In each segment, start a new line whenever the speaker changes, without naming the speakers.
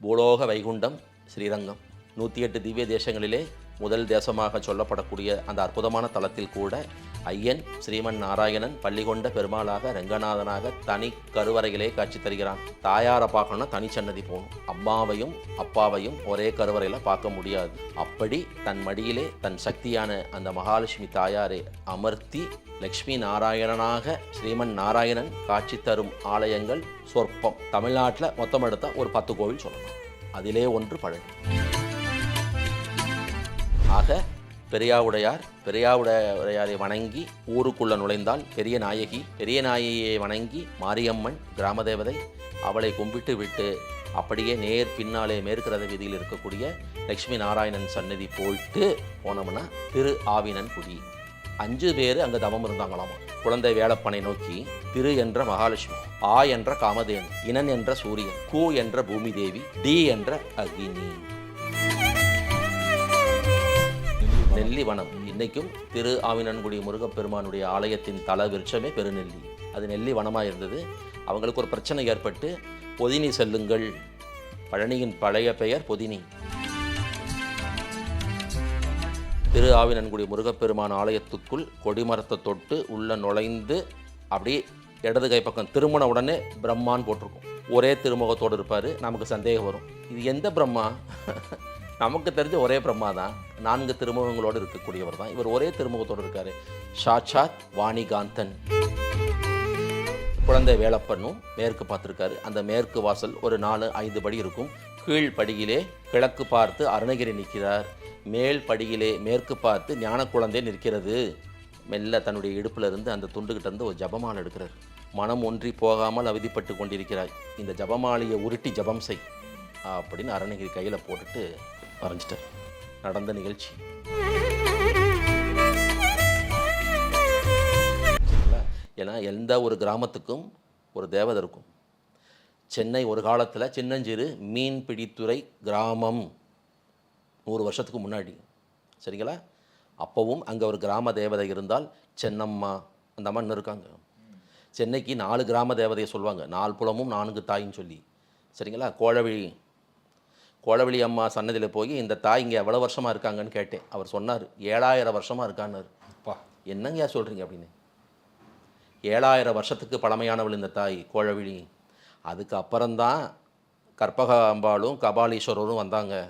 பூலோக வைகுண்டம் ஸ்ரீரங்கம் நூற்றி எட்டு திவ்ய தேசங்களிலே முதல் தேசமாக சொல்லப்படக்கூடிய அந்த அற்புதமான தலத்தில் கூட ஐயன் ஸ்ரீமன் நாராயணன் பள்ளிகொண்ட பெருமாளாக ரங்கநாதனாக தனி கருவறையிலே காட்சி தருகிறான். தாயாரை பார்க்கணும்னா தனி சன்னதி போகணும். அம்மாவையும் அப்பாவையும் ஒரே கருவறையில் பார்க்க முடியாது. அப்படி தன் மடியிலே தன் சக்தியான அந்த மகாலட்சுமி தாயாரை அமர்த்தி லக்ஷ்மி நாராயணனாக ஸ்ரீமன் நாராயணன் காட்சி தரும் ஆலயங்கள் சொற்பம். தமிழ்நாட்டில் மொத்தம் எடுத்த ஒரு பத்து கோவில் சொல்லலாம். அதிலே ஒன்று பழனி. ஆக பெரியாவுடையார் பெரியாவுடையாரை வணங்கி ஊருக்குள்ள நுழைந்தால் பெரிய நாயகி பெரிய நாயகியை வணங்கி மாரியம்மன் கிராம தேவதை அவளை கும்பிட்டு விட்டு அப்படியே நேர் பின்னாலே மேற்கிறத வீதியில் இருக்கக்கூடிய லக்ஷ்மி நாராயணன் சன்னதி போயிட்டு போனோம்னா திரு ஆவினன் குடி. அஞ்சு பேர் அங்கே தவம் இருந்தாங்களாமா? குழந்தை வேலப்பனை நோக்கி திரு என்ற மகாலட்சுமி ஆ என்ற காமதேன் இனன் என்ற சூரியன் கூ என்ற பூமி தேவி டி என்ற அக்னி. நெல்லி வனம். இன்னைக்கும் திரு ஆவினன்குடி முருகப்பெருமானுடைய ஆலயத்தின் தல விருட்சமே பெருநெல்லி. அது நெல்லி வனமாக இருந்தது. அவங்களுக்கு ஒரு பிரச்சனை ஏற்பட்டு பொதினி செல்லுங்கள். பழனியின் பழைய பெயர் பொதினி. திரு ஆவினன்குடி முருகப்பெருமான் ஆலயத்துக்குள் கொடிமரத்தை தொட்டு உள்ள நுழைந்து அப்படியே இடது கை பக்கம் திருமண உடனே பிரம்மான்னு போட்டிருக்கும். ஒரே திருமுகத்தோடு இருப்பார். நமக்கு சந்தேகம் வரும். இது எந்த பிரம்மா? நமக்கு தெரிஞ்ச ஒரே பிரம்மா தான். நான்கு திருமுகங்களோடு இருக்கக்கூடியவர் தான். இவர் ஒரே திருமுகத்தோடு இருக்கார். சாட்சாத் வாணிகாந்தன். குழந்தை வேலப்பண்ணும் மேற்கு பார்த்துருக்காரு. அந்த மேற்கு வாசல் ஒரு நாலு ஐந்து படி இருக்கும். கீழ் படியிலே கிழக்கு பார்த்து அருணகிரி நிற்கிறார். மேல் படியிலே மேற்கு பார்த்து ஞான குழந்தை நிற்கிறது. மெல்ல தன்னுடைய இடுப்பிலிருந்து அந்த துண்டுகிட்டேருந்து ஒரு ஜபமாலை எடுக்கிறார். மனம் ஒன்றி போகாமல் அவதிப்பட்டு கொண்டிருக்கிறாய். இந்த ஜபமாலையை உருட்டி ஜபம் செய். அப்படின்னு அருணகிரி கையில் போட்டுட்டு வரைஞ்சிட்டார் நடந்த நிகழ்ச்சி. சரிங்களா? ஏன்னா எந்த ஒரு கிராமத்துக்கும் ஒரு தேவதை இருக்கும். சென்னை ஒரு காலத்தில் சின்னஞ்சிறு மீன்பிடித்துறை கிராமம் நூறு வருஷத்துக்கு முன்னாடி. சரிங்களா? அப்போவும் அங்கே ஒரு கிராம தேவதை இருந்தால் சென்னம்மா அந்த அம்மா இன்னும் இருக்காங்க. சென்னைக்கு நாலு கிராம தேவதையை சொல்லுவாங்க. நாலு புலமும் நான்கு தாயின்னு சொல்லி. சரிங்களா? கோழவி கோழவிழி அம்மா சன்னதியில் போய் இந்த தாய் இங்கே எவ்வளோ வருஷமாக இருக்காங்கன்னு கேட்டேன். அவர் சொன்னார் ஏழாயிரம் வருஷமாக இருக்கான்னாரு.
அப்பா.
என்னங்கய்யா சொல்கிறீங்க அப்படின்னு. ஏழாயிரம் வருஷத்துக்கு பழமையானவள் இந்த தாய் கோழவிழி. அதுக்கு அப்புறம்தான் கற்பகாம்பாளும் கபாலீஸ்வரரும் வந்தாங்க.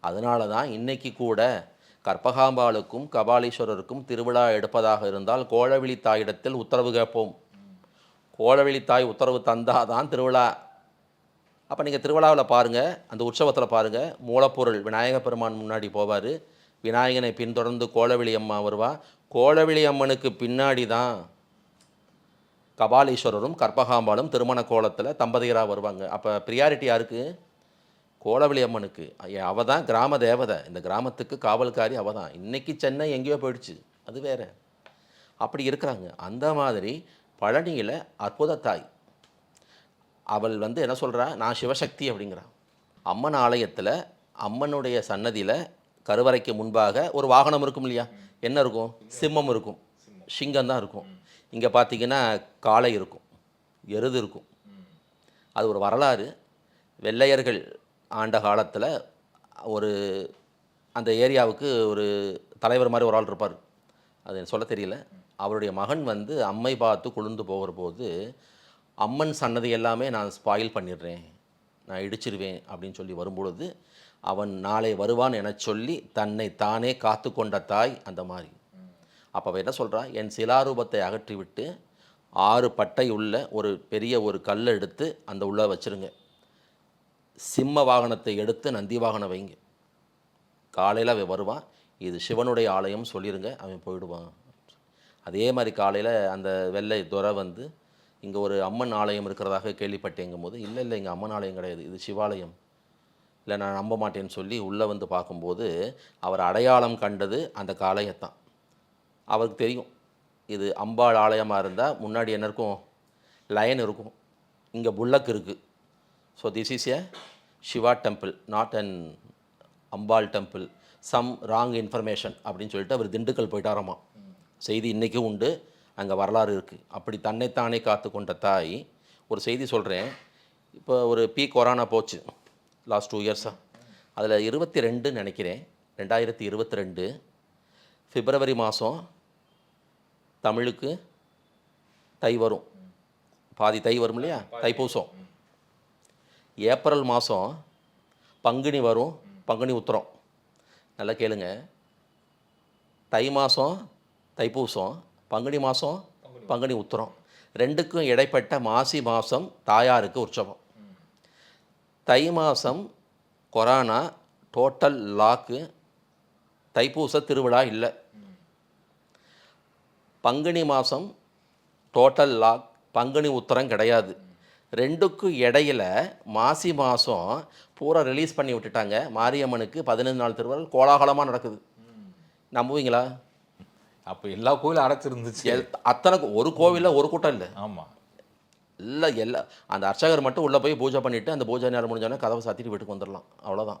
அதனால தான் இன்னைக்கு கூட கற்பகாம்பாளுக்கும் கபாலீஸ்வரருக்கும் திருவிழா எடுப்பதாக இருந்தால் கோழவிழி தாயிடத்தில் உத்தரவு கேட்போம். கோழவிழி தாய் உத்தரவு தந்தாதான் திருவிழா. அப்போ நீங்கள் திருவிழாவில் பாருங்கள் அந்த உற்சவத்தில் பாருங்கள் மூலப்பொருள் விநாயகப் பெருமான் முன்னாடி போவார். விநாயகனை பின்தொடர்ந்து கோலவெளி அம்மா வருவா. கோலவெளி அம்மனுக்கு பின்னாடி தான் கபாலீஸ்வரரும் கற்பகாம்பாலும் திருமண கோலத்தில் தம்பதியராக வருவாங்க. அப்போ ப்ரியாரிட்டி யாருக்கு? கோலவெளி அம்மனுக்கு. அவ தான் கிராம தேவதை. இந்த கிராமத்துக்கு காவல்காரி அவ தான். இன்றைக்கி சென்னை எங்கேயோ போயிடுச்சு. அது வேற. அப்படி இருக்கிறாங்க. அந்த மாதிரி பழனியில் அற்புத தாய். அவள் வந்து என்ன சொல்கிறா நான் சிவசக்தி அப்படிங்கிறா. அம்மன் ஆலயத்தில் அம்மனுடைய சன்னதியில் கருவறைக்கு முன்பாக ஒரு வாகனம் இருக்கும் இல்லையா? என்ன இருக்கும்? சிம்மம் இருக்கும். சிங்கம் தான் இருக்கும். இங்கே பார்த்தீங்கன்னா காளை இருக்கும். எருது இருக்கும். அது ஒரு வரலாறு. வெள்ளையர்கள் ஆண்ட காலத்தில் ஒரு அந்த ஏரியாவுக்கு ஒரு தலைவர் மாதிரி ஒரு ஆள் இருப்பார். அது எனக்கு சொல்ல தெரியல. அவருடைய மகன் வந்து அம்மை பார்த்து குளிர்ந்து போகிற போது அம்மன் சன்னதி எல்லாமே நான் ஸ்பாயில் பண்ணிடுறேன். நான் இடிச்சிருவேன் அப்படின்னு சொல்லி வரும்பொழுது அவன் நாளை வருவான் என சொல்லி தன்னை தானே காத்து கொண்ட தாய் அந்த மாதிரி. அப்போ அவ என்ன சொல்கிறான் என் சிலாரூபத்தை அகற்றிவிட்டு ஆறு பட்டை உள்ள ஒரு பெரிய ஒரு கல்லை எடுத்து அந்த உள்ளே வச்சிருங்க. சிம்ம வாகனத்தை எடுத்து நந்தி வாகனம் வைங்க. காலையில் அவன் வருவான். இது சிவனுடைய ஆலயம் சொல்லிருங்க. அவன் போயிடுவான். அதே மாதிரி காலையில் அந்த வெள்ளை துறை வந்து இங்கே ஒரு அம்மன் ஆலயம் இருக்கிறதாக கேள்விப்பட்டேங்கும் போது இல்லை இல்லை இங்கே அம்மன் ஆலயம் கிடையாது இது சிவாலயம். இல்லை நான் நம்ப மாட்டேன்னு சொல்லி உள்ளே வந்து பார்க்கும்போது அவர் அடையாளம் கண்டது அந்த காளையத்தான் அவருக்கு தெரியும் இது அம்பாள் ஆலயமாக இருந்தால் முன்னாடி என்ன இருக்கும்? லயன் இருக்கும். இங்கே புல்லக் இருக்குது so this is a Shiva temple not an Ambal temple some wrong information அப்படின்னு சொல்லிட்டு அவர் திண்டுக்கல் போயிட்டாராமா. செய்தி இன்றைக்கும் உண்டு. அங்கே வரலாறு இருக்குது அப்படி தன்னைத்தானே காத்து கொண்ட தாய் ஒரு செய்தி சொல்கிறேன் இப்போ ஒரு பீ கொரோனா போச்சு லாஸ்ட் டூ இயர்ஸாக அதில் இருபத்தி ரெண்டுன்னு நினைக்கிறேன் ரெண்டாயிரத்தி இருபத்தி ரெண்டு பிப்ரவரி மாதம் தமிழுக்கு தை வரும். பாதி தை வரும் இல்லையா? தைப்பூசம். ஏப்ரல் மாதம் பங்குனி வரும் பங்குனி உத்திரம். நல்லா கேளுங்க. தை மாதம் தைப்பூசம் பங்குனி மாதம் பங்குனி உத்திரம். ரெண்டுக்கும் இடைப்பட்ட மாசி மாதம் தாயாருக்கு உற்சவம். தை மாதம் கொரோனா டோட்டல் லாக்கு தைப்பூச திருவிழா இல்லை. பங்குனி மாதம் டோட்டல் லாக் பங்குனி உத்தரம் கிடையாது. ரெண்டுக்கும் இடையில மாசி மாதம் பூரா ரிலீஸ் பண்ணி விட்டுட்டாங்க. மாரியம்மனுக்கு பதினஞ்சு நாள் திருவிழா. கோலாகலமாக நடக்குது. நம்புவீங்களா?
அப்போ எல்லா கோயிலும் அடைச்சிருந்துச்சு.
அத்தனை ஒரு கோவிலில் ஒரு கூட்டம் இல்லை.
ஆமாம்
இல்லை எல்லா அந்த அர்ச்சகர் மட்டும் உள்ளே போய் பூஜை பண்ணிவிட்டு அந்த பூஜை நேரம் முடிஞ்சோடனே கதவை சாத்திட்டு வீட்டுக்கு வந்துடலாம் அவ்வளோதான்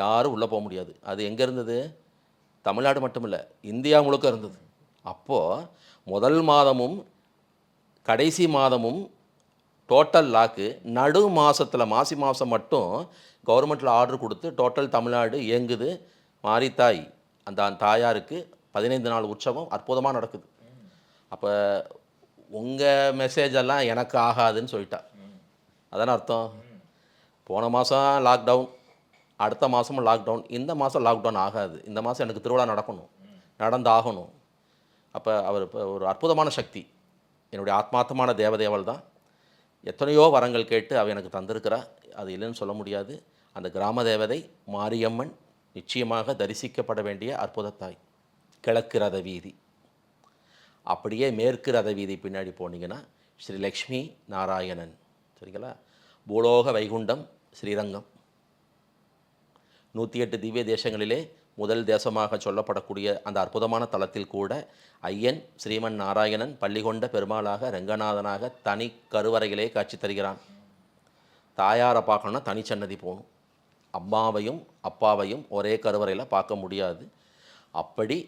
யாரும் உள்ளே போக முடியாது. அது எங்கே இருந்தது? தமிழ்நாடு மட்டும் இல்லை இந்தியா முழுக்க இருந்தது. அப்போது முதல் மாதமும் கடைசி மாதமும் டோட்டல் லாக்கு நடு மாதத்தில் மாசி மாதம் மட்டும் கவர்மெண்ட்டில் ஆர்டர் கொடுத்து டோட்டல் தமிழ்நாடு இயங்குது. மாரித்தாய் அந்த தாயாருக்கு பதினைந்து நாள் உற்சவம் அற்புதமாக நடக்குது. அப்போ உங்கள் மெசேஜ் எல்லாம் எனக்கு ஆகாதுன்னு சொல்லிட்டா. அதானே அர்த்தம்? போன மாதம் லாக்டவுன் அடுத்த மாதமும் லாக்டவுன் இந்த மாதம் லாக்டவுன் ஆகாது. இந்த மாதம் எனக்கு திருவிழா நடக்கணும். நடந்தாகணும். அப்போ அவர் இப்போ ஒரு அற்புதமான சக்தி. என்னுடைய ஆத்மார்த்தமான தேவதேவல் தான். எத்தனையோ வரங்கள் கேட்டு அவள் எனக்கு தந்திருக்கிறா. அது இல்லைன்னு சொல்ல முடியாது. அந்த கிராம தேவதை மாரியம்மன் நிச்சயமாக தரிசிக்கப்பட வேண்டிய அற்புதத்தாய் கிழக்கு ரத வீதி. அப்படியே மேற்கு ரத வீதி பின்னாடி போனீங்கன்னா ஸ்ரீ லக்ஷ்மி நாராயணன். சரிங்களா? பூலோக வைகுண்டம் ஸ்ரீரங்கம். நூற்றி எட்டு திவ்ய தேசங்களிலே முதல் தேசமாக சொல்லப்படக்கூடிய அந்த அற்புதமான தலத்தில் கூட ஐயன் ஸ்ரீமன் நாராயணன் பள்ளிகொண்ட பெருமாளாக ரங்கநாதனாக தனி கருவறையிலே காட்சி தருகிறான். தாயாரை பார்க்கணுன்னா தனிச்சன்னதி போகணும். அம்மாவையும் அப்பாவையும் ஒரே கருவறையில் பார்க்க முடியாது. அப்படி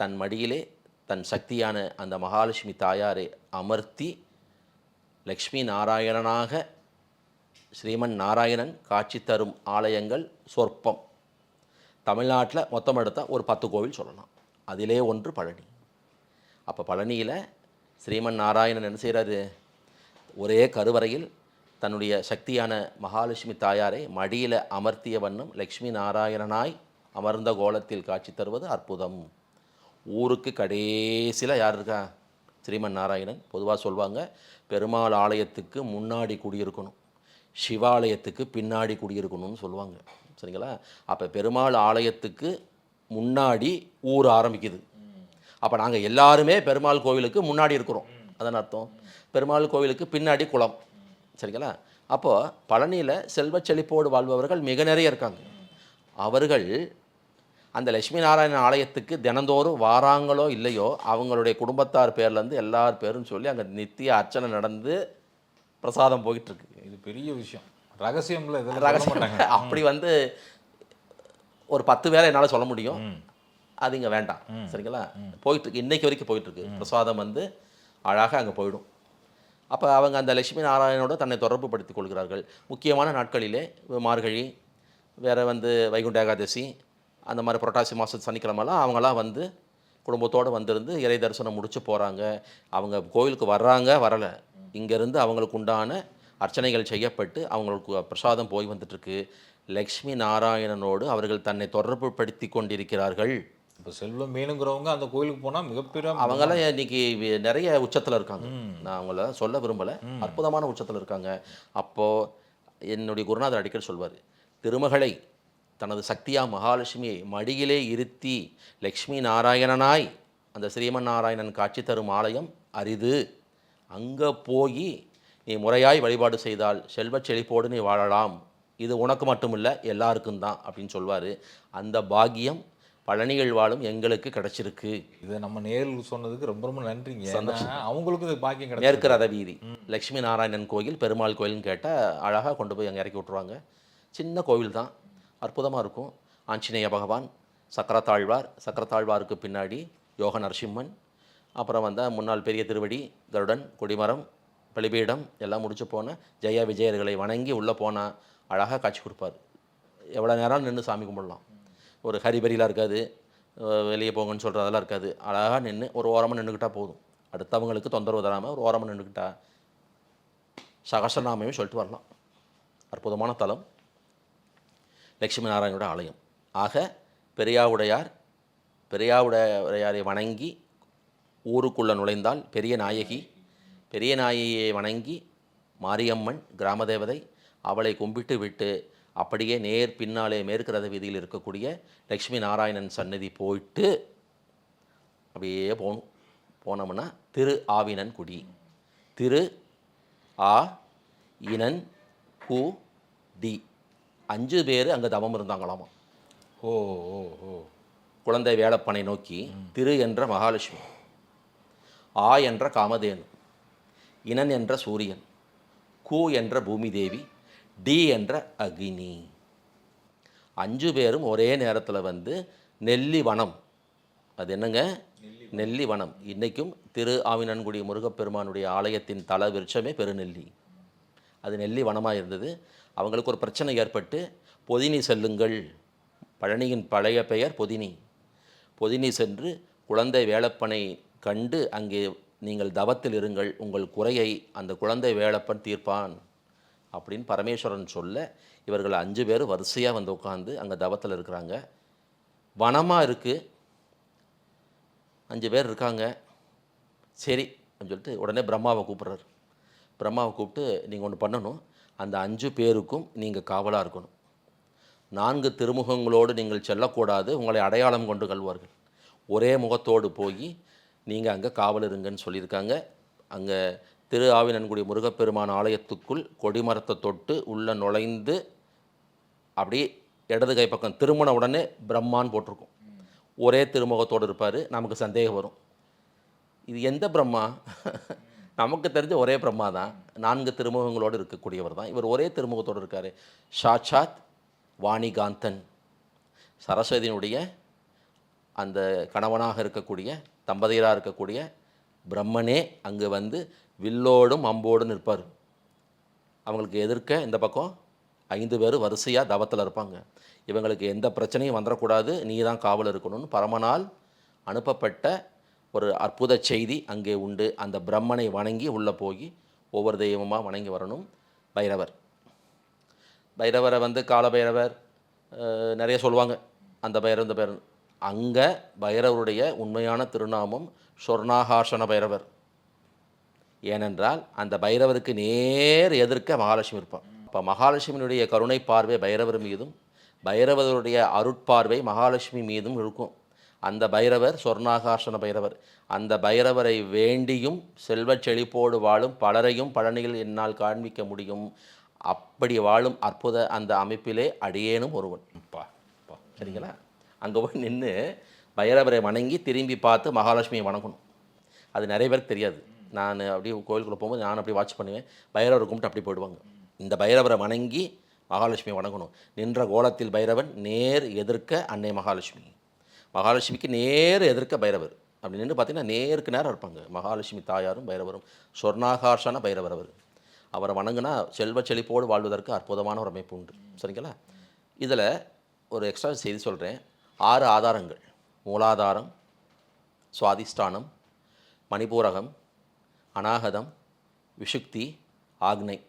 தன் மடியிலே தன் சக்தியான அந்த மகாலட்சுமி தாயாரை அமர்த்தி லக்ஷ்மி நாராயணனாக ஸ்ரீமன் நாராயணன் காட்சி தரும் ஆலயங்கள் சொற்பம். தமிழ்நாட்டில் மொத்தம் எடுத்தால் ஒரு பத்து கோவில் சொல்லலாம். அதிலே ஒன்று பழனி. அப்போ பழனியில் ஸ்ரீமன் நாராயணன் என்ன செய்கிறாரு ஒரே கருவறையில் தன்னுடைய சக்தியான மகாலட்சுமி தாயாரை மடியில் அமர்த்திய வண்ணம் லக்ஷ்மி நாராயணனாய் அமர்ந்த கோலத்தில் காட்சி தருவது அற்புதம். ஊருக்கு கடைசியில் யார் இருக்கா? ஸ்ரீமன் நாராயணன். பொதுவாக சொல்லுவாங்க பெருமாள் ஆலயத்துக்கு முன்னாடி குடியிருக்கணும். சிவாலயத்துக்கு பின்னாடி குடியிருக்கணும்னு சொல்லுவாங்க சரிங்களா? அப்போ பெருமாள் ஆலயத்துக்கு முன்னாடி ஊர் ஆரம்பிக்குது. அப்போ நாங்கள் எல்லாருமே பெருமாள் கோவிலுக்கு முன்னாடி இருக்கிறோம். அதன் அர்த்தம்? பெருமாள் கோவிலுக்கு பின்னாடி குளம். சரிங்களா? அப்போது பழனியில் செல்வச் செழிப்போடு வாழ்பவர்கள் மிக நிறைய இருக்காங்க. அவர்கள் அந்த லட்சுமி நாராயணன் ஆலயத்துக்கு தினந்தோறும் வாராங்களோ இல்லையோ அவங்களுடைய குடும்பத்தார் பேர்லேருந்து எல்லார் பேரும் சொல்லி அங்கே நித்திய அர்ச்சனை நடந்து பிரசாதம் போயிட்டு இருக்கு
இது பெரிய விஷயம். ரகசியம்ல சொல்ல
ரகசியம் அப்படி வந்து ஒரு பத்து பேரை என்னால் சொல்ல முடியும். அது இங்கே வேண்டாம். சரிங்களா? போயிட்டு இருக்கு இன்னைக்கு வரைக்கும் போயிட்டு இருக்கு பிரசாதம் வந்து அழகாக அங்கே போயிடும். அப்போ அவங்க அந்த லட்சுமி நாராயணனோட தன்னை தொடர்பு படுத்திக் கொள்கிறார்கள். முக்கியமான நாட்களிலே மார்கழி வேறு வந்து வைகுண்ட ஏகாதசி அந்த மாதிரி புரட்டாசி மாதம் சனிக்கிழமெல்லாம் அவங்களாம் வந்து குடும்பத்தோடு வந்திருந்து இறை தரிசனம் முடிச்சு போகிறாங்க அவங்க கோயிலுக்கு வர்றாங்க வரலை. இங்கேருந்து அவங்களுக்கு உண்டான அர்ச்சனைகள் செய்யப்பட்டு அவங்களுக்கு பிரசாதம் போய் வந்துட்டுருக்கு. லக்ஷ்மி நாராயணனோடு அவர்கள் தன்னை தொடர்பு படுத்தி கொண்டிருக்கிறார்கள்.
இப்போ செல்வம் வேணுங்கிறவங்க அந்த கோயிலுக்கு போனா மிகப்பெரிய
அவங்கெல்லாம் இன்னைக்கு நிறைய உச்சத்தில் இருக்காங்க. நான் அவங்கள சொல்ல விரும்பலை. அற்புதமான உச்சத்தில் இருக்காங்க. அப்போது என்னுடைய குருநாதர் அடிக்கடி சொல்வார் திருமகளை தனது சக்தியா மகாலட்சுமியை மடியிலே இருத்தி லக்ஷ்மி நாராயணனாய் அந்த ஸ்ரீமன் நாராயணன் காட்சி தரும் ஆலயம் அரிது. அங்கே போய் நீ முறையாய் வழிபாடு செய்தால் செல்வச் செழிப்போடு நீ வாழலாம். இது உனக்கு மட்டும் இல்லை எல்லாருக்கும் தான் அப்படின்னு சொல்வார். அந்த பாக்கியம் பழனிகள் வாழும் எங்களுக்கு கிடைச்சிருக்கு.
இதை நம்ம நேரில் சொன்னதுக்கு ரொம்ப ரொம்ப நன்றிங்க. அவங்களுக்கும் இது பாக்கியம் கிடையாது
மேற்கு ரத வீதி. லக்ஷ்மி நாராயணன் கோயில் பெருமாள் கோயில்னு கேட்டால் அழகாக கொண்டு போய் அங்கே இறக்கி விட்ருவாங்க சின்ன கோவில் தான் அற்புதமாக இருக்கும். ஆஞ்சநேய பகவான் சக்கரத்தாழ்வார் சக்கரத்தாழ்வாருக்கு பின்னாடி யோக நரசிம்மன் அப்புறம் வந்தால் முன்னாள் பெரிய திருவடி கருடன் கொடிமரம் பலிபீடம் எல்லாம் முடிச்சு போன ஜெய விஜயர்களை வணங்கி உள்ளே போனால் அழகாக காட்சி கொடுப்பார். எவ்வளோ நேரம் நின்று சாமி கும்பிடலாம். ஒரு ஹரிபரிலாம் இருக்காது வெளியே போங்கன்னு சொல்கிற அதெல்லாம் இருக்காது. அழகாக நின்று ஒரு ஓரமாக நின்றுக்கிட்டால் போதும். அடுத்தவங்களுக்கு தொந்தரவு தராமல் ஒரு ஓரமாக நின்றுக்கிட்டா சகசநாமையும் சொல்லிட்டு வரலாம். அற்புதமான தலம். லட்சுமி நாராயணோட ஆலயம். ஆக பெரியாவுடையார் பெரியாவுடையாரை வணங்கி ஊருக்குள்ளே நுழைந்தால் பெரிய நாயகி பெரிய நாயகியை வணங்கி மாரியம்மன் கிராம தேவதை அவளை கும்பிட்டு விட்டு அப்படியே நேர் பின்னாலே மேற்கு ரத வீதியில் இருக்கக்கூடிய லக்ஷ்மி நாராயணன் சன்னதி போயிட்டு அப்படியே போகணும். போனோம்னா திரு ஆவினன் குடி. திரு ஆ இனன் கு டி. அஞ்சு பேர் அங்கே தவம் இருந்தாங்களாமா.
ஓ ஓ ஓ.
குழந்தை வேலப்பனை நோக்கி திரு என்ற மகாலட்சுமி ஆ என்ற காமதேனு இனன் என்ற சூரியன் கு என்ற பூமி தேவி டி என்ற அக்னி. அஞ்சு பேரும் ஒரே நேரத்தில் வந்து நெல்லி வனம். அது என்னங்க? நெல்லி வனம். இன்றைக்கும் திரு ஆவினன்குடி முருகப்பெருமானுடைய ஆலயத்தின் தல விருட்சமே பெருநெல்லி. அது நெல்லி வனமாக இருந்தது. அவங்களுக்கு ஒரு பிரச்சனை ஏற்பட்டு பொதினி செல்லுங்கள். பழனியின் பழைய பெயர் பொதினி. பொதினி சென்று குழந்தை வேலப்பனை கண்டு அங்கே நீங்கள் தவத்தில் இருங்கள் உங்கள் குறையை அந்த குழந்தை வேலப்பன் தீர்ப்பான். அப்படின்னு பரமேஸ்வரன் சொல்ல இவர்கள் அஞ்சு பேர் வரிசையாக வந்து உட்காந்து அங்கே தவத்தில் இருக்கிறாங்க. வனமாக இருக்குது அஞ்சு பேர் இருக்காங்க. சரி அப்படின்னு சொல்லிட்டு உடனே பிரம்மாவை கூப்பிட்றாரு. பிரம்மாவை கூப்பிட்டு நீங்கள் ஒன்று பண்ணணும். அந்த அஞ்சு பேருக்கும் நீங்கள் காவலாக இருக்கணும். நான்கு திருமுகங்களோடு நீங்கள் செல்லக்கூடாது உங்களை அடையாளம் கொண்டு கல்வார்கள். ஒரே முகத்தோடு போய் நீங்கள் அங்கே காவல் இருங்கன்னு சொல்லியிருக்காங்க. அங்கே திரு ஆவினன்குடி முருகப்பெருமான் ஆலயத்துக்குள் கொடிமரத்தை தொட்டு உள்ளே நுழைந்து அப்படியே இடது கை பக்கம் திருமண உடனே பிரம்மான்னு போட்டிருக்கும். ஒரே திருமுகத்தோடு இருப்பார் நமக்கு சந்தேகம் வரும். இது எந்த பிரம்மா? நமக்கு தெரிஞ்ச ஒரே பிரம்மா தான். நான்கு திருமுகங்களோடு இருக்கக்கூடியவர் தான். இவர் ஒரே திருமுகத்தோடு இருக்கார். சாட்சாத் வாணிகாந்தன். சரஸ்வதியினுடைய அந்த கணவனாக இருக்கக்கூடிய தம்பதியராக இருக்கக்கூடிய பிரம்மனே அங்கே வந்து வில்லோடும் அம்போடும் நிற்பார். அவங்களுக்கு எதிர்க்க இந்த பக்கம் ஐந்து பேர் வரிசையாக தவத்தில் இருப்பாங்க. இவங்களுக்கு எந்த பிரச்சனையும் வந்துடக்கூடாது நீ தான் காவல் இருக்கணும்னு பரமனால் அனுப்பப்பட்ட ஒரு அற்புத செய்தி அங்கே உண்டு. அந்த பிரம்மனை வணங்கி உள்ளே போய் ஒவ்வொரு தெய்வமாக வணங்கி வரணும். பைரவர். பைரவரை வந்து கால பைரவர் நிறைய சொல்லுவாங்க. அந்த பைரவர் இந்த பைரவர். அங்கே பைரவருடைய உண்மையான திருநாமம் சொர்ணாகாசன பைரவர். ஏனென்றால் அந்த பைரவருக்கு நேர் எதிர்க்க மகாலட்சுமி இருப்பான் அப்போ மகாலட்சுமியினுடைய கருணை பார்வை பைரவர் மீதும் பைரவருடைய அருட்பார்வை மகாலட்சுமி மீதும் இருக்கும். அந்த பைரவர் சொர்ணாகாசன பைரவர் அந்த பைரவரை வேண்டியும் செல்வச் செழிப்போடு வாழும் பலரையும் பழனியில் என்னால் காண்பிக்க முடியும். அப்படி வாழும் அற்புத அந்த அமைப்பிலே அடியேனும் ஒருவன்.
பா பா
சரிங்களா? அங்கே போய் நின்று பைரவரை வணங்கி திரும்பி பார்த்து மகாலட்சுமியை வணங்கணும். அது நிறைய பேருக்கு தெரியாது. நான் அப்படியே கோயிலுக்குள்ளே போகும்போது நான் அப்படி வாட்ச் பண்ணுவேன். பைரவரை கும்பிட்டு அப்படி போயிடுவாங்க. இந்த பைரவரை வணங்கி மகாலட்சுமியை வணங்கணும். நின்ற கோலத்தில் பைரவன் நேர் எதிர்க்க அன்னை மகாலட்சுமி. மகாலட்சுமிக்கு நேர் எதிர்க்க பைரவர். அப்படி நின்று பார்த்தீங்கன்னா நேருக்கு நேரம் இருப்பாங்க. மகாலட்சுமி தாயாரும் பைரவரும். சொர்ணாகாஷான பைரவர் அவர். அவரை வணங்கினா செல்வ செழிப்போடு வாழ்வதற்கு அற்புதமான ஒரு அமைப்பு உண்டு. சரிங்களா? இதில் ஒரு எக்ஸ்ட்ரா செய்தி சொல்கிறேன் ஆறு ஆதாரங்கள். மூலாதாரம் சுவாதிஷ்டானம் மணிபூரகம் அநாகதம் விஷுக்தி ஆக்னை.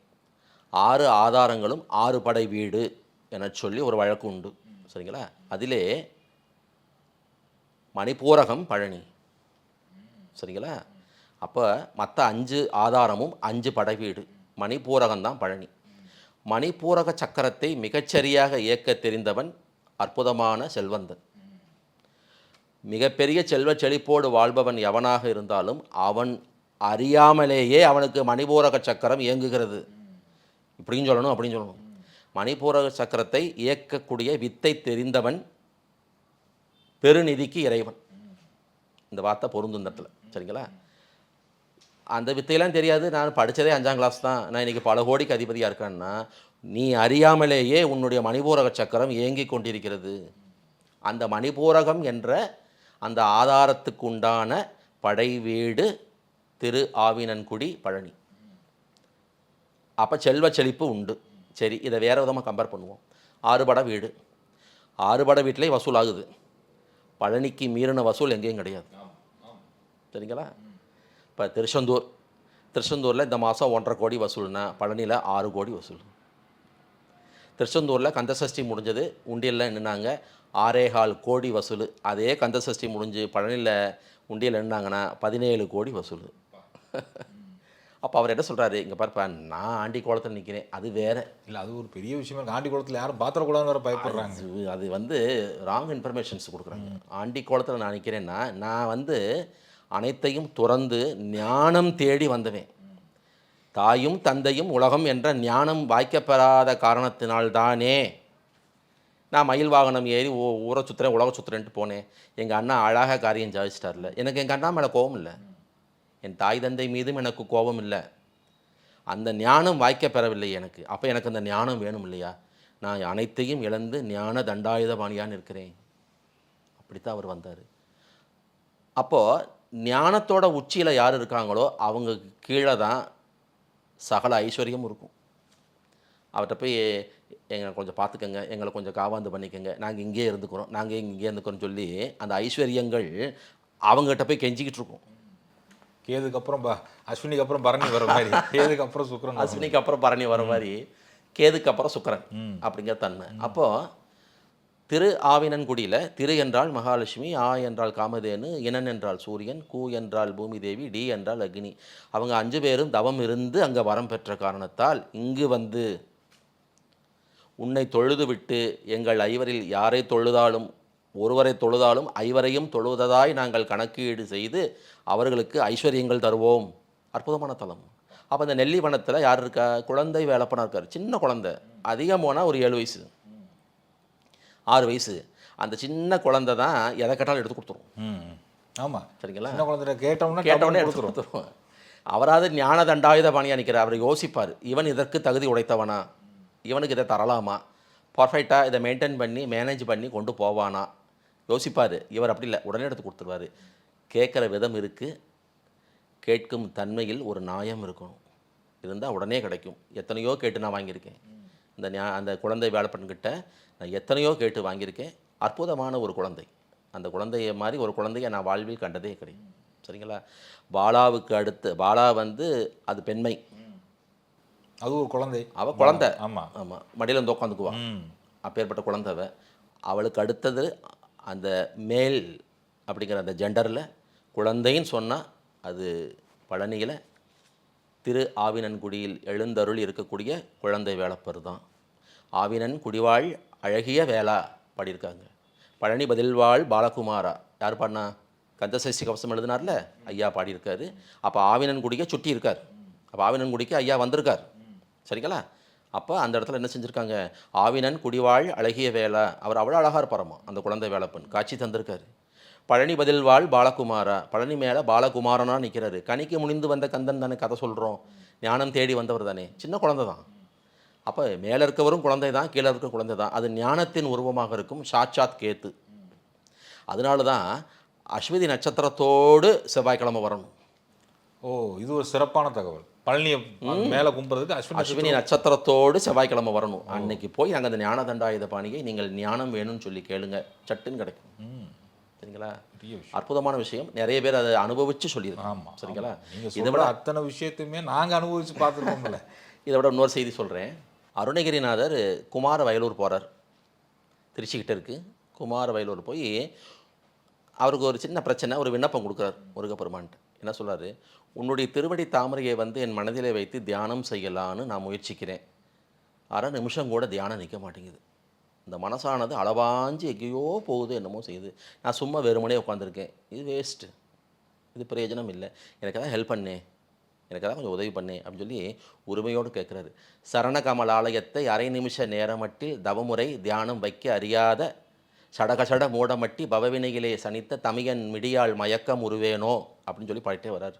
ஆறு ஆதாரங்களும் ஆறு படை வீடு என சொல்லி ஒரு வழக்கு உண்டு. சரிங்களா? அதிலே மணிப்பூரகம் பழனி. சரிங்களா? அப்போ மற்ற அஞ்சு ஆதாரமும் அஞ்சு படைவீடு. மணிப்பூரகம் தான் பழனி. மணிப்பூரக சக்கரத்தை மிகச்சரியாக இயக்க தெரிந்தவன் அற்புதமான செல்வந்தன். மிகப்பெரிய செல்வ செழிப்போடு வாழ்பவன் எவனாக இருந்தாலும் அவன் அறியாமலேயே அவனுக்கு மணிபூரக சக்கரம் இயங்குகிறது. இப்படின்னு சொல்லணும் அப்படின்னு சொல்லணும். மணிபூரக சக்கரத்தை இயக்கக்கூடிய வித்தை தெரிந்தவன் பெருநிதிக்கு இறைவன். இந்த வார்த்தை பொருந்தும் இடத்துல. சரிங்களா? அந்த வித்தையெல்லாம் தெரியாது. நான் படித்ததே அஞ்சாம் கிளாஸ் தான். நான் இன்றைக்கி பல கோடிக்கு அதிபதியாக இருக்கேன்னா நீ அறியாமலேயே உன்னுடைய மணிபூரக சக்கரம் இயங்கி கொண்டிருக்கிறது. அந்த மணிபூரகம் என்ற அந்த ஆதாரத்துக்கு உண்டான படை வீடு திரு ஆவினன்குடி பழனி. அப்போ செல்வ செழிப்பு உண்டு. சரி இதை வேறு விதமாக கம்பேர் பண்ணுவோம். ஆறுபட வீடு. ஆறுபட வீட்டிலே வசூல் ஆகுது பழனிக்கு மீறின வசூல் எங்கேயும் கிடையாது. சரிங்களா? இப்போ திருச்செந்தூர். திருச்செந்தூரில் இந்த மாதம் ஒன்றரை கோடி வசூல்னா பழனியில் ஆறு கோடி வசூல். திருச்செந்தூரில் கந்தசஷ்டி முடிஞ்சது உண்டியலில் நின்னாங்க ஆறேகால் கோடி வசூல். அதே கந்தசஷ்டி முடிஞ்சு பழனியில் உண்டியல் நின்னாங்கன்னா பதினேழு கோடி வசூல். அப்போ அவர் என்ன சொல்கிறாரு இங்கே பாருப்பா நான் ஆண்டி கோலத்தில் நிற்கிறேன் அது வேற.
இல்ல அது ஒரு பெரிய விஷயமா. ஆண்டி குளத்துல யாரும் பாத்திரக்கூடாதுன்னு வேற பயப்படுறாங்க.
அது வந்து ராங் இன்ஃபர்மேஷன்ஸ் கொடுக்குறாங்க. ஆண்டி கோலத்தில் நான் நிற்கிறேன்னா நான் வந்து அனைத்தையும் துறந்து ஞானம் தேடி வந்தவன். தாயும் தந்தையும் உலகம் என்ற ஞானம் வாய்க்கப்பெறாத காரணத்தினால்தானே நான் மயில் வாகனம் ஏறி ஊரை சுற்றுறேன் உலக சுற்றுறேன்ட்டு போனேன். எங்கள் அண்ணா அழகாக காரியம் ஜாதிச்சிட்டார்ல எனக்கு எங்கள் அண்ணா மேலே கோபம் இல்லை. என் தாய் தந்தை மீதும் எனக்கு கோபம் இல்லை. அந்த ஞானம் வாய்க்க பெறவில்லை எனக்கு. அப்போ எனக்கு அந்த ஞானம் வேணும் இல்லையா? நான் அனைத்தையும் இழந்து ஞான தண்டாயுதபாணியான்னு இருக்கிறேன் அப்படித்தான் அவர் வந்தார். அப்போது ஞானத்தோட உச்சியில் யார் இருக்காங்களோ அவங்க கீழே தான் சகல ஐஸ்வர்யமும் இருக்கும். அவர்கிட்ட போய் எங்களை கொஞ்சம் பார்த்துக்கங்க. எங்களை கொஞ்சம் காவாந்து பண்ணிக்கோங்க. நாங்கள் இங்கேயே இருந்துக்கிறோம். நாங்கள் இங்கே இருந்துக்கிறோம்னு சொல்லி அந்த ஐஸ்வர்யங்கள் அவங்ககிட்ட போய் கெஞ்சிக்கிட்டு இருக்கோம்.
கேதுக்கு அப்புறம் ப- அஸ்வினிக்கு அப்புறம் பரணி வர மாதிரி. கேதுக்கு அப்புறம் சுக்கரன்
அஸ்வினிக்கு அப்புறம் பரணி வர மாதிரி கேதுக்கு அப்புறம் சுக்கிரன் அப்படிங்கிற தன்மை. அப்போ திரு ஆவினன்குடியில் திரு என்றால் மகாலட்சுமி ஆ என்றால் காமதேனு இனன் என்றால் சூரியன் கூ என்றால் பூமி தேவி டி என்றால் அக்னி. அவங்க அஞ்சு பேரும் தவம் இருந்து அங்கே வரம் பெற்ற காரணத்தால் இங்கு வந்து உன்னை தொழுது விட்டு எங்கள் ஐவரில் யாரை தொழுதாலும் ஒருவரை தொழுதாலும் ஐவரையும் தொழுவதாய் நாங்கள் கணக்கீடு செய்து அவர்களுக்கு ஐஸ்வர்யங்கள் தருவோம். அற்புதமான தலம். அப்போ இந்த நெல்லிவனத்தில் யார் இருக்கா? குழந்தை வேலப்பனா இருக்கார். சின்ன குழந்தை. அதிகம் போனால் ஒரு ஏழு வயசு. ஆறு வயசு. அந்த சின்ன குழந்தை தான் எதை கேட்டாலும் எடுத்து கொடுத்துரும்.
ம் ஆமா.
சரிங்களா?
சின்ன குழந்தை கேட்டோம்னா டப்புன்னு
எடுத்து கொடுத்துருவோம் அவராது ஞான தண்டாயுத பாணியா நிற்கிறார் அவர் யோசிப்பார். இவன் இதற்கு தகுதி உடைத்தவனா? இவனுக்கு இதை தரலாமா? பர்ஃபெக்டாக இதை மெயின்டைன் பண்ணி மேனேஜ் பண்ணி கொண்டு போவானா? யோசிப்பார். இவர் அப்படி இல்லை. உடனே எடுத்து கொடுத்துருவாரு. கேட்குற விதம் இருக்குது கேட்கும் தன்மையில் ஒரு நியாயம் இருக்கணும். இருந்தால் உடனே கிடைக்கும். எத்தனையோ கேட்டு நான் வாங்கியிருக்கேன். இந்த ஞா அந்த குழந்தை வேலைப்பண்கிட்ட நான் எத்தனையோ கேட்டு வாங்கியிருக்கேன். அற்புதமான ஒரு குழந்தை. அந்த குழந்தைய மாதிரி ஒரு குழந்தைய நான் வாழ்வில் கண்டதே கிடையாது. சரிங்களா? பாலாவுக்கு அடுத்து பாலா வந்து அது பெண்மை.
அது ஒரு குழந்தை.
அவள் குழந்தை.
ஆமா
ஆமாம் மடியில் வந்து உட்காந்துக்குவான் அப்பேற்பட்ட குழந்தைவ அவளுக்கு அடுத்தது அந்த மேல் அப்படிங்கிற அந்த ஜெண்டரில் குழந்தைன்னு சொன்னால் அது பழனியில் திரு ஆவினன்குடியில் எழுந்தருள் இருக்கக்கூடிய குழந்தை வேளப்பர் தான். ஆவினன் குடிவாழ் அழகிய வேளா பாடியிருக்காங்க. பழனி பதில்வாழ் பாலகுமாரா. யார் பாடினா? கந்தசஷ்டி கவசம் எழுதினார்ல? ஐயா பாடியிருக்காரு. அப்போ ஆவினன் குடிக்க சுட்டி இருக்கார். அப்போ ஆவினன் குடிக்கு ஐயா வந்திருக்கார். சரிங்களா? அப்போ அந்த இடத்துல என்ன செஞ்சுருக்காங்க? ஆவினன் குடிவாழ் அழகிய வேளா. அவர் அவ்வளோ அழகாக இருப்பாரம்மா அந்த குழந்தை வேலப்பன் காட்சி தந்திருக்காரு. பழனி பதில்வாழ் பாலகுமாரா. பழனி மேலே பாலகுமாரனா நிற்கிறாரு கனிக்கு முனிந்து வந்த கந்தன் தானே கதை சொல்கிறோம் ஞானம் தேடி வந்தவர் தானே. சின்ன குழந்தை தான். அப்போ மேலே இருக்கவரும் குழந்தை தான் கீழே இருக்க குழந்தை தான். அது ஞானத்தின் உருவமாக இருக்கும். சாட்சாத் கேத்து. அதனால தான் அஸ்வதி நட்சத்திரத்தோடு செவ்வாய்க்கிழமை வரணும்.
ஓ இது ஒரு சிறப்பான தகவல். பழனியை மேல கும்புறதுக்கு அஸ்வினி
அஸ்வினி நட்சத்திரத்தோடு செவ்வாய்க்கிழமை வரணும். அன்னைக்கு போய் அங்கே அந்த ஞான தண்டாயுத பாணியை நீங்கள் ஞானம் வேணும்னு சொல்லி கேளுங்க. சட்டுன்னு கிடைக்கும். சரிங்களா? அற்புதமான விஷயம். நிறைய பேர் அதை அனுபவிச்சு சொல்லியிருக்காங்க.
ஆமா
சரிங்களா? இதை
சொல்ற அத்தனை விஷயத்தையுமே நாங்க அனுபவிச்சு பார்த்துருக்கோம்ல.
இதை விட இன்னொரு செய்தி சொல்கிறேன் அருணகிரிநாதர் குமார வயலூர் போகிறார் திருச்சிக்கிட்ட இருக்கு. குமார வயலூர் போய் அவருக்கு ஒரு சின்ன பிரச்சனை ஒரு விண்ணப்பம் கொடுக்குறார் முருகப்பெருமான்ட்டு என்ன சொல்றாரு? உன்னுடைய திருவடி தாமரையை வந்து என் மனதிலே வைத்து தியானம் செய்யலான்னு நான் முயற்சிக்கிறேன். அரை நிமிஷம் கூட தியானம் நிற்க மாட்டேங்குது. இந்த மனசானது அளவாஞ்சு எங்கேயோ போகுது என்னமோ செய்யுது. நான் சும்மா வெறுமனே உட்காந்துருக்கேன் இது வேஸ்ட்டு இது பிரயோஜனம் இல்லை. எனக்கு தான் ஹெல்ப் பண்ணே. எனக்கு தான் கொஞ்சம் உதவி பண்ணே அப்படின்னு சொல்லி உரிமையோடு கேட்குறாரு. சரண கமலாலயத்தை அரை நிமிஷ நேரமட்டில் தவமுறை தியானம் வைக்க அறியாத சடகசட மூடமட்டி பவவினையிலே சனித்த தமியன் மிடியால் மயக்கம் உருவேனோ அப்படின்னு சொல்லி பாடிட்டே வர்றார்.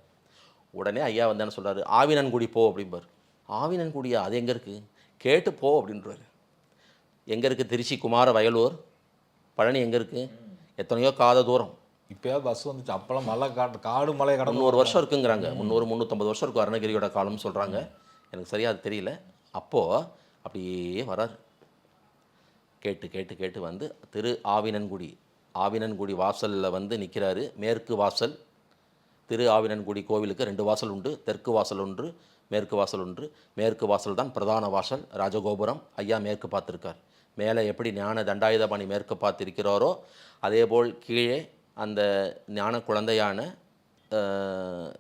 உடனே ஐயா வந்தேன்னு சொல்கிறாரு ஆவினன்குடி போ அப்படிம்பார். ஆவினன்குடியா? அது எங்கே இருக்குது கேட்டு போ அப்படின்றாரு. எங்கே இருக்குது திருச்சி குமார வயலூர். பழனி எங்கே இருக்குது எத்தனையோ காத தூரம்.
இப்பயாவது பஸ் வந்துச்சு. அப்பெல்லாம் மலை காட்டு காடு மலை கடந்து
முந்நூறு வருஷம் இருக்குங்கிறாங்க. முந்நூறு முந்நூற்றம்பது வருஷம் இருக்கும் அருணகிரியோட காலம்னு சொல்கிறாங்க எனக்கு சரியாக அது தெரியல. அப்போது அப்படியே வராரு. கேட்டு கேட்டு கேட்டு வந்து திரு ஆவினன்குடி ஆவினன்குடி வாசலில் வந்து நிற்கிறாரு மேற்கு வாசல். திரு ஆவினன்குடி கோவிலுக்கு ரெண்டு வாசல் உண்டு. தெற்கு வாசல் ஒன்று மேற்கு வாசல் ஒன்று. மேற்கு வாசல் தான் பிரதான வாசல். ராஜகோபுரம். ஐயா மேற்கு பார்த்துருக்கார். மேலே எப்படி ஞான தண்டாயுதபாணி மேற்கு பார்த்திருக்கிறாரோ அதேபோல் கீழே அந்த ஞான குழந்தையான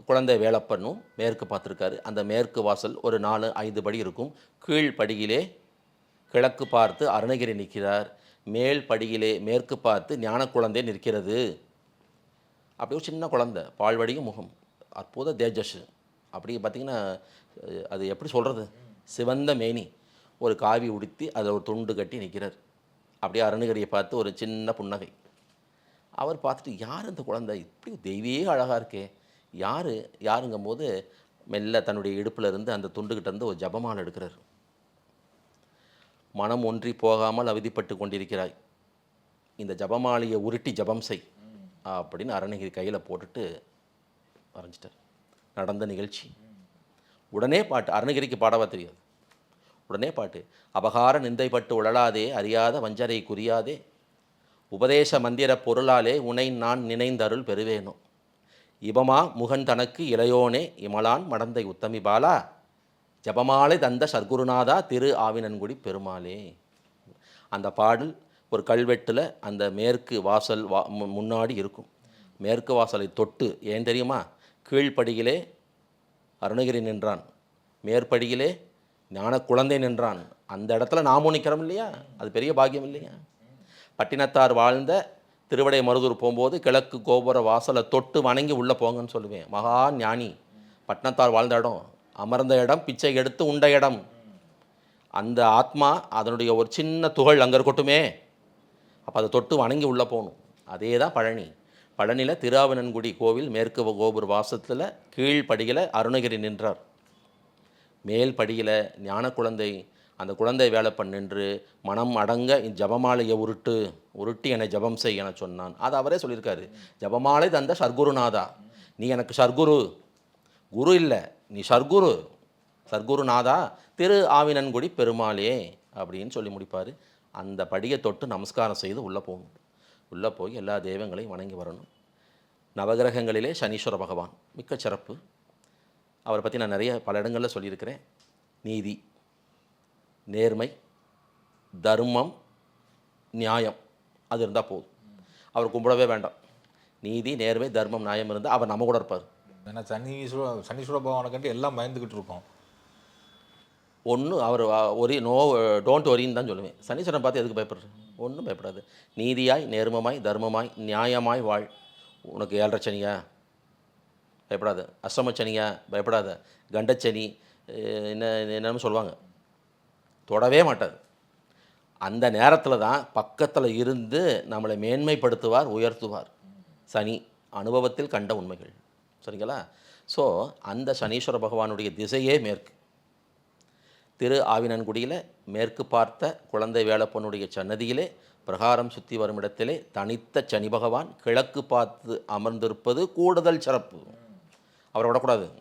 குழந்தை வேலப்பனும் மேற்கு பார்த்துருக்காரு. அந்த மேற்கு வாசல் ஒரு நாலு ஐந்து படி இருக்கும். கீழ் படியிலே கிழக்கு பார்த்து அருணகிரி நிற்கிறார். மேல் படியிலே மேற்கு பார்த்து ஞான குழந்தை நிற்கிறது. அப்படியே ஒரு சின்ன குழந்தை பால்வடியும் முகம் அற்புத தேஜஸ். அப்படி பார்த்தீங்கன்னா அது எப்படி சொல்கிறது சிவந்த மேனி. ஒரு காவி உடுத்தி அதில் ஒரு துண்டு கட்டி நிற்கிறார். அப்படியே அருணகிரியை பார்த்து ஒரு சின்ன புன்னகை. அவர் பார்த்துட்டு யார் அந்த குழந்தை? இப்படி தெய்வீக அழகாக இருக்கே. யார்? யாருங்கும் போது மெல்ல தன்னுடைய இடுப்புல இருந்து அந்த துண்டுக்கிட்டேருந்து ஒரு ஜபமால் எடுக்கிறார். மனம் ஒன்றி போகாமல் அவதிப்பட்டு கொண்டிருக்கிறாய். இந்த ஜபமாலையை உருட்டி ஜபம் செய். அப்படின்னு அருணகிரி கையில் போட்டுட்டு வரைஞ்சிட்டார். நடந்த நிகழ்ச்சி. உடனே பாட்டு அருணகிரிக்கு பாடவா தெரியாது. உடனே பாட்டு அபகார நிந்தைப்பட்டு உழலாதே அறியாத வஞ்சரை குறியாதே உபதேச மந்திர பொருளாலே உனை நான் நினைந்தருள் பெறுவேனோ? இபமா முகன் தனக்கு இளையோனே இமலான் மடந்தை உத்தமி பாலா ஜபமாலை தந்த சர்க்குருநாதா திரு ஆவினன்குடி பெருமாளே. அந்த பாடல் ஒரு கல்வெட்டில் அந்த மேற்கு வாசல் வா மு- முன்னாடி இருக்கும். மேற்கு வாசலை தொட்டு ஏன் தெரியுமா? கீழ்ப்படியிலே அருணகிரி நின்றான். மேற்படியிலே ஞான குழந்தை நின்றான். அந்த இடத்துல நாமும் நிற்கிறோம் இல்லையா? அது பெரிய பாக்கியம் இல்லையா? பட்டினத்தார் வாழ்ந்த திருவடை மருதூர் போகும்போது கிழக்கு கோபுர வாசலை தொட்டு வணங்கி உள்ளே போங்கன்னு சொல்லுவேன். மகா ஞானி. பட்டினத்தார் வாழ்ந்த இடம். அமர்ந்த இடம் பிச்சை எடுத்து உண்ட இடம். அந்த ஆத்மா அதனுடைய ஒரு சின்ன துகள் அங்கே இருக்கட்டுமே. அப்போ அதை தொட்டு வணங்கி உள்ளே போகணும். அதே தான் பழனி. பழனியில் திருஆவணன்குடி கோவில் மேற்கு கோபுர வாசத்தில் கீழ்ப்படியில் அருணகிரி நின்றார். மேல் படியில் ஞான குழந்தை அந்த குழந்தை வேலை நின்று மனம் அடங்க ஜபமாலையை உருட்டு உருட்டி என்னை ஜபம் செய் என சொன்னான். அது அவரே சொல்லியிருக்காரு. ஜபமாலை தந்த சர்க்குருநாதா நீ எனக்கு சர்க்குரு. குரு இல்லை. நீ சர்க்குரு. சர்க்குருநாதா திரு ஆவினன்குடி பெருமாளே அப்படின்னு சொல்லி முடிப்பார். அந்த படியை தொட்டு நமஸ்காரம் செய்து உள்ளே போகணும். உள்ளே போய் எல்லா தெய்வங்களையும் வணங்கி வரணும். நவகிரகங்களிலே சனீஸ்வர பகவான். மிக்க சிறப்பு. அவரை பற்றி நான் நிறைய பல இடங்களில் சொல்லியிருக்கிறேன். நீதி நேர்மை தர்மம் நியாயம் அது இருந்தால் போதும். அவர் கும்பிடவே வேண்டாம். நீதி நேர்மை தர்மம் நியாயம் இருந்தால் அவர் நம்ம கூட இருப்பார்.
ஏன்னா சனீஸ்வர சனீஸ்வர பகவானை கண்டு எல்லாம் பயந்துக்கிட்டு இருக்கோம்
ஒன்று அவர் ஒரி நோ டோன்ட் ஒரின்னு தான் சொல்லுவேன். சனீஸ்வரன் பார்த்து எதுக்கு பயப்படுறது ஒன்றும் பயப்படாது. நீதியாய் நேர்மமாய் தர்மமாய் நியாயமாய் வாழ். உனக்கு ஏழரை சனியா? பயப்படாத. அஷ்டம பயப்படாத. கண்டச்சனி என்ன என்னன்னு சொல்லுவாங்க. தொடவே மாட்டாது. அந்த நேரத்தில் தான் பக்கத்தில் இருந்து நம்மளை மேன்மைப்படுத்துவார் உயர்த்துவார். சனி அனுபவத்தில் கண்ட உண்மைகள். சரிங்களா? ஸோ அந்த சனீஸ்வர பகவானுடைய திசையே மேற்கு. திரு ஆவினன்குடியில் மேற்கு பார்த்த குழந்தை வேலப்பனுடைய சன்னதியிலே பிரகாரம் சுற்றி வரும் இடத்திலே தனித்த சனி பகவான் கிழக்கு பார்த்து அமர்ந்திருப்பது கூடுதல் சிறப்பு. அவரை விடக்கூடாது.